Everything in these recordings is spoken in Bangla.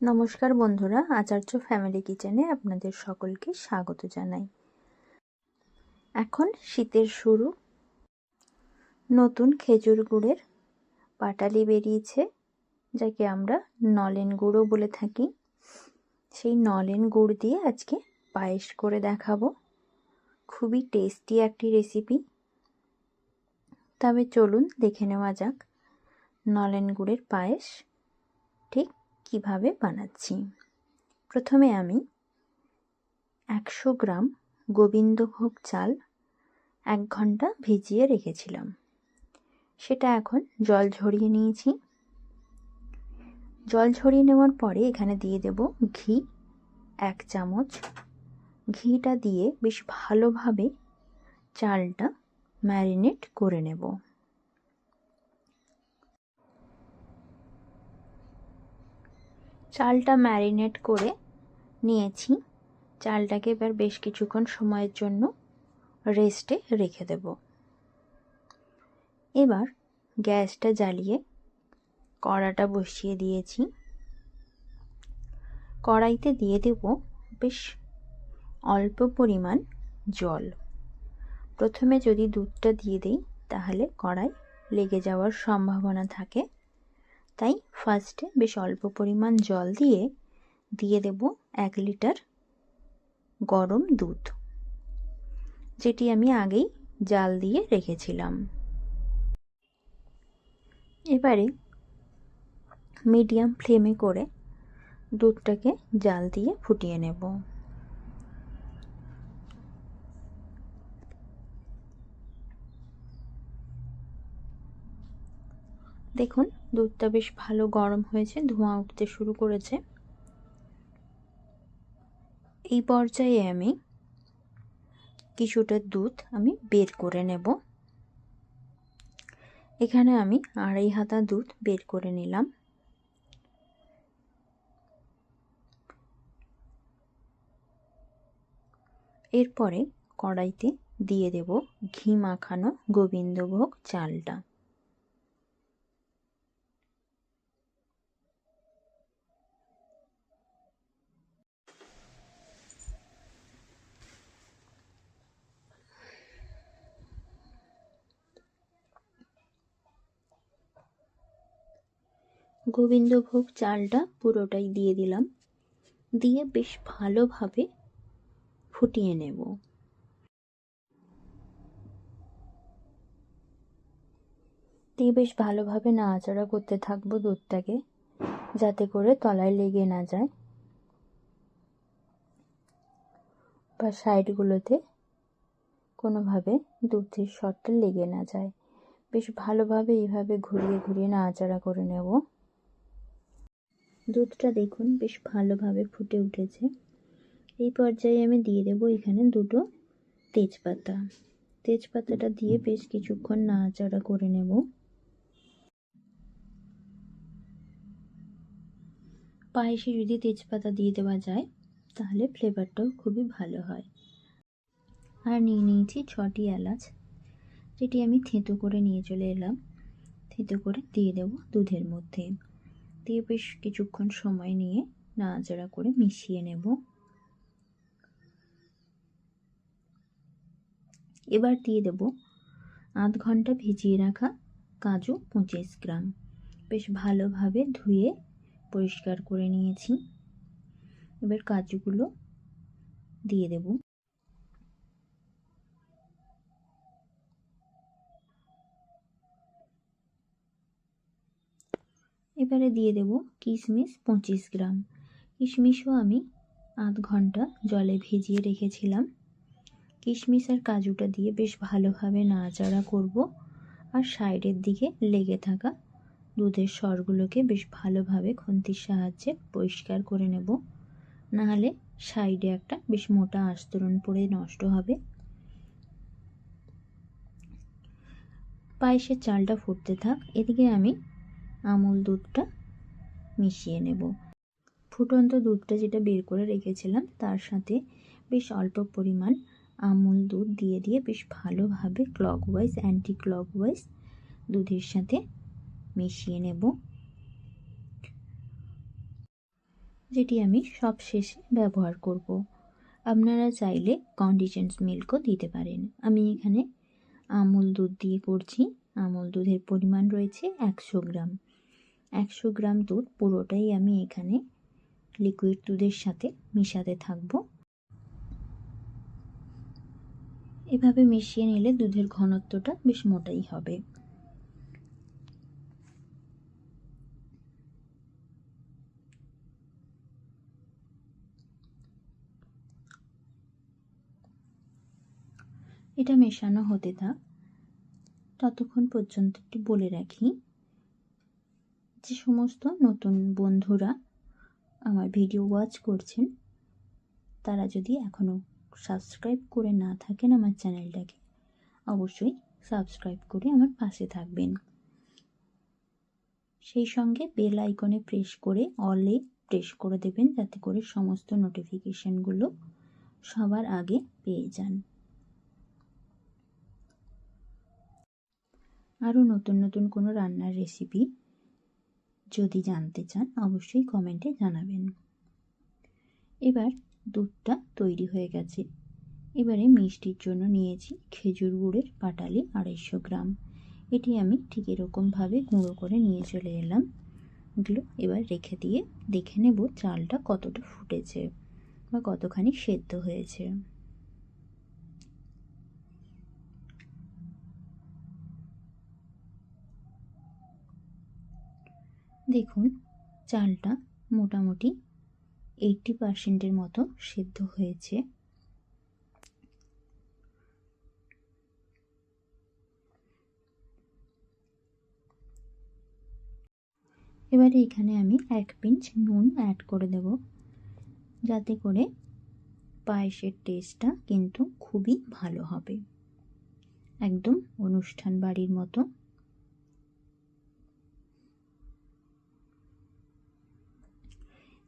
নমস্কার বন্ধুরা, আচার্য ফ্যামিলি কিচেনে আপনাদের সকলকে স্বাগত জানাই। এখন শীতের শুরু। নতুন খেজুর গুড়ের পাটালি বেরিয়েছে, যাকে আমরা নলেন গুঁড়ো বলে থাকি। সেই নলেন গুড় দিয়ে আজকে পায়েস করে দেখাবো। খুবই টেস্টি একটি রেসিপি। তবে চলুন দেখে নেওয়া যাক নলেন গুড়ের পায়েস কীভাবে বানাচ্ছি? প্রথমে আমি একশো গ্রাম গোবিন্দভোগ চাল এক ঘণ্টা ভিজিয়ে রেখেছিলাম। সেটা এখন জল ঝরিয়ে নিয়েছি। জল ঝরিয়ে নেওয়ার পরে এখানে দিয়ে দেব ঘি, এক চামচ। ঘিটা দিয়ে বেশ ভালোভাবে চালটা ম্যারিনেট করে নেব। চালটা ম্যারিনেট করে নিয়েছি। চালটাকে এবার বেশ কিছুক্ষণ সময়ের জন্য রেস্টে রেখে দেব। এবার গ্যাসটা জ্বালিয়ে কড়াটা বসিয়ে দিয়েছি। কড়াইতে দিয়ে দেব বেশ অল্প পরিমাণ জল। প্রথমে যদি দুধটা দিয়ে দিই, তাহলে কড়াই লেগে যাওয়ার সম্ভাবনা থাকে। তাই ফার্স্টে বেশ অল্প পরিমাণ জল দিয়ে দিয়ে দেব এক লিটার গরম দুধ, যেটি আমি আগেই জাল দিয়ে রেখেছিলাম। এবারে মিডিয়াম ফ্লেমে করে দুধটাকে জাল দিয়ে ফুটিয়ে নেব। দেখুন, দুধটা বেশ ভালো গরম হয়েছে, ধোঁয়া উঠতে শুরু করেছে। এই পর্যায়ে আমি কিছুটা দুধ আমি বের করে নেব। এখানে আমি আড়াই হাতা দুধ বের করে নিলাম। এরপরে কড়াইতে দিয়ে দেব ঘি মাখানো গোবিন্দভোগ চালটা। গোবিন্দভোগ চালটা পুরোটাই দিয়ে দিলাম। দিয়ে বেশ ভালোভাবে ফুটিয়ে নেব। দিয়ে বেশ ভালোভাবে নাড়াচাড়া করতে থাকব দুধটাকে, যাতে করে তলায় লেগে না যায়। বা সাইডগুলোতে কোনোভাবে দুধের শটটা লেগে না যায়। বেশ ভালোভাবে এইভাবে ঘুরিয়ে ঘুরিয়ে নাড়াচাড়া করে নেব। দুধটা দেখুন, বেশ ভালোভাবে ফুটে উঠেছে। এই পর্যায়ে আমি দিয়ে দেব এখানে দুটো তেজপাতা। তেজপাতাটা দিয়ে বেশ কিছুক্ষণ নাড়াচাড়া করে নেব। পায়েসে যদি তেজপাতা দিয়ে দেওয়া যায়, তাহলে ফ্লেভারটাও খুবই ভালো হয়। আর নিয়ে নিয়েছি ছটি এলাচ, যেটি আমি থেঁতো করে নিয়ে চলে এলাম। থেঁতো করে দিয়ে দেব দুধের মধ্যে। দিয়ে বেশ কিছুক্ষণ সময় নিয়ে নাড়াচাড়া করে মিশিয়ে নেব। এবার দিয়ে দেব আধ ঘণ্টা ভিজিয়ে রাখা কাজু পঁচিশ গ্রাম। বেশ ভালোভাবে ধুয়ে পরিষ্কার করে নিয়েছি। এবার কাজুগুলো দিয়ে দেব। এবারে দিয়ে দেব কিশমিশ পঁচিশ গ্রাম। কিশমিশও আমি আধ ঘণ্টা জলে ভিজিয়ে রেখেছিলাম। কিশমিশ আর কাজুটা দিয়ে বেশ ভালোভাবে নাড়াচাড়া করব আর সাইডের দিকে লেগে থাকা দুধের স্বরগুলোকে বেশ ভালোভাবে খুন্তির সাহায্যে পরিষ্কার করে নেব। নাহলে সাইডে একটা বেশ মোটা আস্তরণ পড়ে নষ্ট হবে। পায়েসের চালটা ফুটতে থাক। এদিকে আমি আমুল দুধটা মিশিয়ে নেব। ফুটন্ত দুধটা যেটা বের করে রেখেছিলাম, তার সাথে বেশ অল্প পরিমাণ আমুল দুধ দিয়ে দিয়ে বেশ ভালোভাবে ক্লকওয়াইজ অ্যান্টি ক্লকওয়াইজ দুধের সাথে মিশিয়ে নেব। যেটি আমি সব শেষে ব্যবহার করব। আপনারা চাইলে কন্ডিশনস মিল্কও দিতে পারেন। আমি এখানে আমুল দুধ দিয়ে করছি। আমুল দুধের পরিমাণ রয়েছে একশো গ্রাম। একশো গ্রাম দুধ পুরোটাই আমি এখানে লিকুইড দুধের সাথে মিশাতে থাকব। এভাবে মিশিয়ে নিলে দুধের ঘনত্বটা বেশ মোটাই হবে। এটা মেশানো হতে থাক। ততক্ষণ পর্যন্ত একটু বলে রাখি। যে সমস্ত নতুন বন্ধুরা আমার ভিডিও ওয়াচ করছেন, তারা যদি এখনও সাবস্ক্রাইব করে না থাকেন আমার চ্যানেলটাকে অবশ্যই সাবস্ক্রাইব করে আমার পাশে থাকবেন। সেই সঙ্গে বেল আইকনে প্রেস করে অলে প্রেস করে দেবেন, যাতে করে সমস্ত নোটিফিকেশানগুলো সবার আগে পেয়ে যান। আরও নতুন নতুন কোনো রান্নার রেসিপি যদি জানতে চান, অবশ্যই কমেন্টে জানাবেন। এবার দুধটা তৈরি হয়ে গেছে। এবারে মিষ্টির জন্য নিয়েছি খেজুর গুড়ের পাটালি আড়াইশো গ্রাম। এটি আমি ঠিক এরকমভাবে গুঁড়ো করে নিয়ে চলে এলাম। এগুলো এবার রেখে দিয়ে দেখে নেব চালটা কতটা ফুটেছে বা কতখানি সেদ্ধ হয়েছে। দেখুন, চালটা মোটামুটি এইটটি পার্সেন্টের মতো সেদ্ধ হয়েছে। এবারে এখানে আমি এক পিঞ্চ নুন অ্যাড করে দেব, যাতে করে পায়েসের টেস্টটা কিন্তু খুবই ভালো হবে। একদম অনুষ্ঠান বাড়ির মতো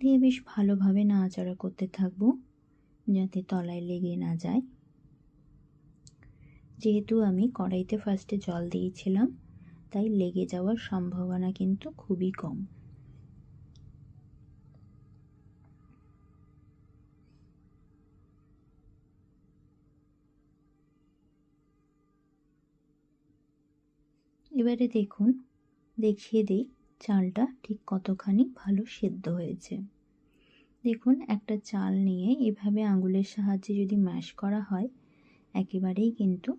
দিয়ে বেশ ভালোভাবে নাড়াচাড়া করতে থাকব, যাতে তলায় লেগে না যায়। যেহেতু আমি কড়াইতে ফার্স্টে জল দিয়েছিলাম, তাই লেগে যাওয়ার সম্ভাবনা কিন্তু খুবই কম। এবারে দেখুন, দেখিয়ে দিই চালটা ঠিক কতখানি ভালো সেদ্ধ হয়েছে। দেখুন, একটা চাল নিয়ে এভাবে আঙুলের সাহায্যে যদি ম্যাশ করা হয়, একেবারেই কিন্তু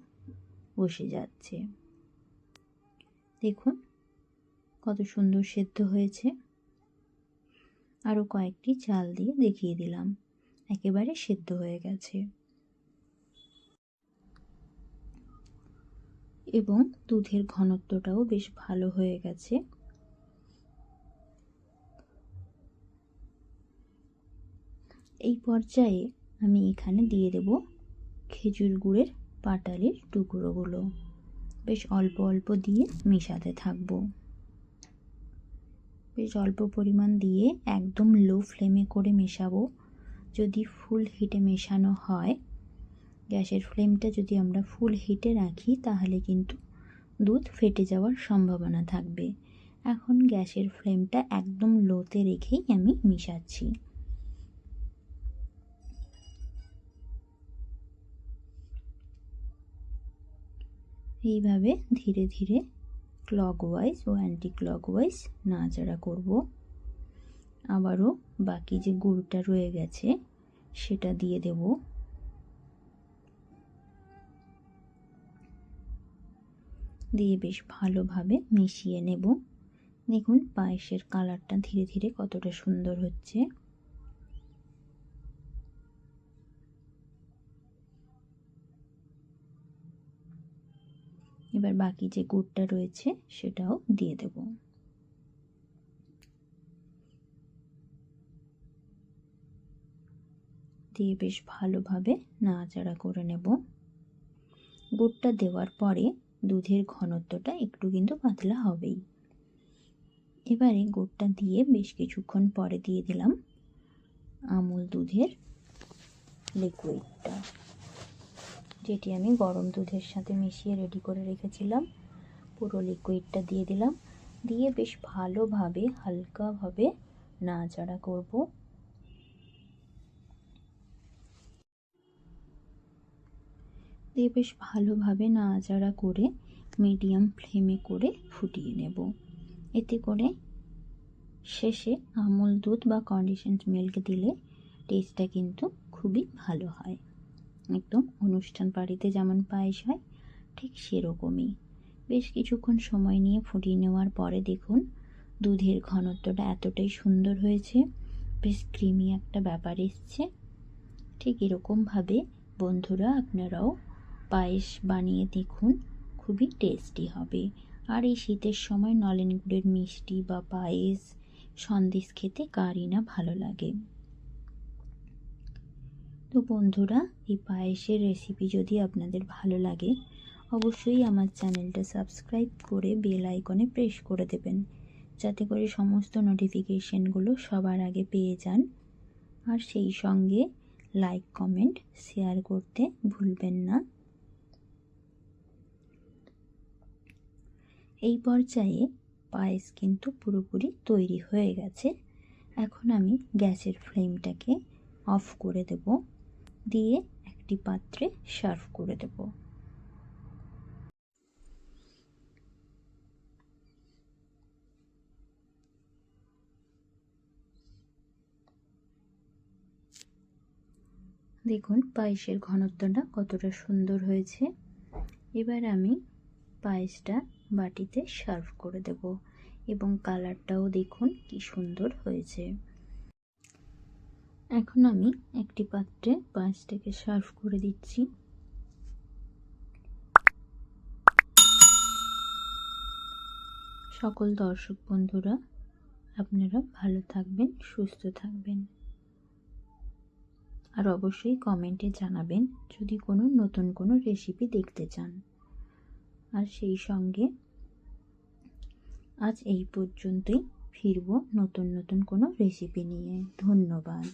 বসে যাচ্ছে। দেখুন, কত সুন্দর সেদ্ধ হয়েছে। আরও কয়েকটি চাল দিয়ে দেখিয়ে দিলাম, একেবারে সেদ্ধ হয়ে গেছে। এবং দুধের ঘনত্বটাও বেশ ভালো হয়ে গেছে। এই পর্যায়ে আমি এখানে দিয়ে দেব খেজুর গুড়ের পাটালির টুকরোগুলো। বেশ অল্প অল্প দিয়ে মেশাতে থাকব। বেশ অল্প পরিমাণ দিয়ে একদম লো ফ্লেমে করে মেশাবো। যদি ফুল হিটে মেশানো হয়, গ্যাসের ফ্লেমটা যদি আমরা ফুল হিটে রাখি, তাহলে কিন্তু দুধ ফেটে যাওয়ার সম্ভাবনা থাকবে। এখন গ্যাসের ফ্লেমটা একদম লোতে রেখেই আমি মিশাচ্ছি। এইভাবে ধীরে ধীরে ক্লকওয়াইজ ও অ্যান্টি ক্লকওয়াইজ নাড়াচাড়া করব। আবারও বাকি যে গুড়টা রয়ে গেছে, সেটা দিয়ে দেব। দিয়ে বেশ ভালোভাবে মিশিয়ে নেব। দেখুন, পায়েসের কালারটা ধীরে ধীরে কতটা সুন্দর হচ্ছে। এবার বাকি যে গুড়টা রয়েছে সেটাও দিয়ে দেব। দিয়ে বেশ ভালোভাবে নাড়াচাড়া করে নেব। গুড়টা দেওয়ার পরে দুধের ঘনত্বটা একটু কিন্তু পাতলা হবেই। এবারে গুড়টা দিয়ে বেশ কিছুক্ষণ পরে দিয়ে দিলাম আমুল দুধের লিকুইডটা যেটি আমি গরম দুধের সাথে মিশিয়ে রেডি করে রেখেছিলাম। পুরো লিকুইডটা দিয়ে দিলাম। দিয়ে বেশ ভালোভাবে, হালকাভাবে নাড়াচাড়া করব। দিয়ে বেশ ভালোভাবে নাড়াচাড়া করে মিডিয়াম ফ্লেমে করে ফুটিয়ে নেব। এতে করে শেষে আমুল দুধ বা কন্ডিশন মিল্ক দিলে টেস্টটা কিন্তু খুবই ভালো হয়। একদম অনুষ্ঠান বাড়িতে যেমন পায়েস হয়, ঠিক সেরকমই। বেশ কিছুক্ষণ সময় নিয়ে ফুটিয়ে নেওয়ার পরে দেখুন, দুধের ঘনত্বটা এতটাই সুন্দর হয়েছে, বেশ ক্রিমি একটা ব্যাপার এসছে। ঠিক এরকমভাবে বন্ধুরা আপনারাও পায়েস বানিয়ে দেখুন, খুবই টেস্টি হবে। আর এই শীতের সময় নলেন গুড়ের মিষ্টি বা পায়েস, সন্দেশ খেতে কারই না ভালো লাগে। তো বন্ধুরা, এই পায়েসের রেসিপি যদি আপনাদের ভালো লাগে, অবশ্যই আমার চ্যানেলটা সাবস্ক্রাইব করে বেল আইকনে প্রেস করে দেবেন, যাতে করে সমস্ত নোটিফিকেশানগুলো সবার আগে পেয়ে যান। আর সেই সঙ্গে লাইক কমেন্ট শেয়ার করতে ভুলবেন না। এই পর্যায়ে পায়েস কিন্তু পুরোপুরি তৈরি হয়ে গেছে। এখন আমি গ্যাসের ফ্লেমটাকে অফ করে দেব। দিয়ে একটি পাত্রে সার্ভ করে দেব। দেখুন, পায়েসের ঘনত্বটা কতটা সুন্দর হয়েছে। এবার আমি পায়েসটা বাটিতে সার্ভ করে দেব এবং কালারটাও দেখুন কি সুন্দর হয়েছে। এখন আমি একটি পাত্রে পায়েসটাকে সার্ভ করে দিচ্ছি। সকল দর্শক বন্ধুরা, আপনারা ভালো থাকবেন, সুস্থ থাকবেন। আর অবশ্যই কমেন্টে জানাবেন যদি কোনো নতুন কোনো রেসিপি দেখতে চান। আর সেই সঙ্গে আজ এই পর্যন্তই। ফিরব নতুন নতুন কোনো রেসিপি নিয়ে। ধন্যবাদ।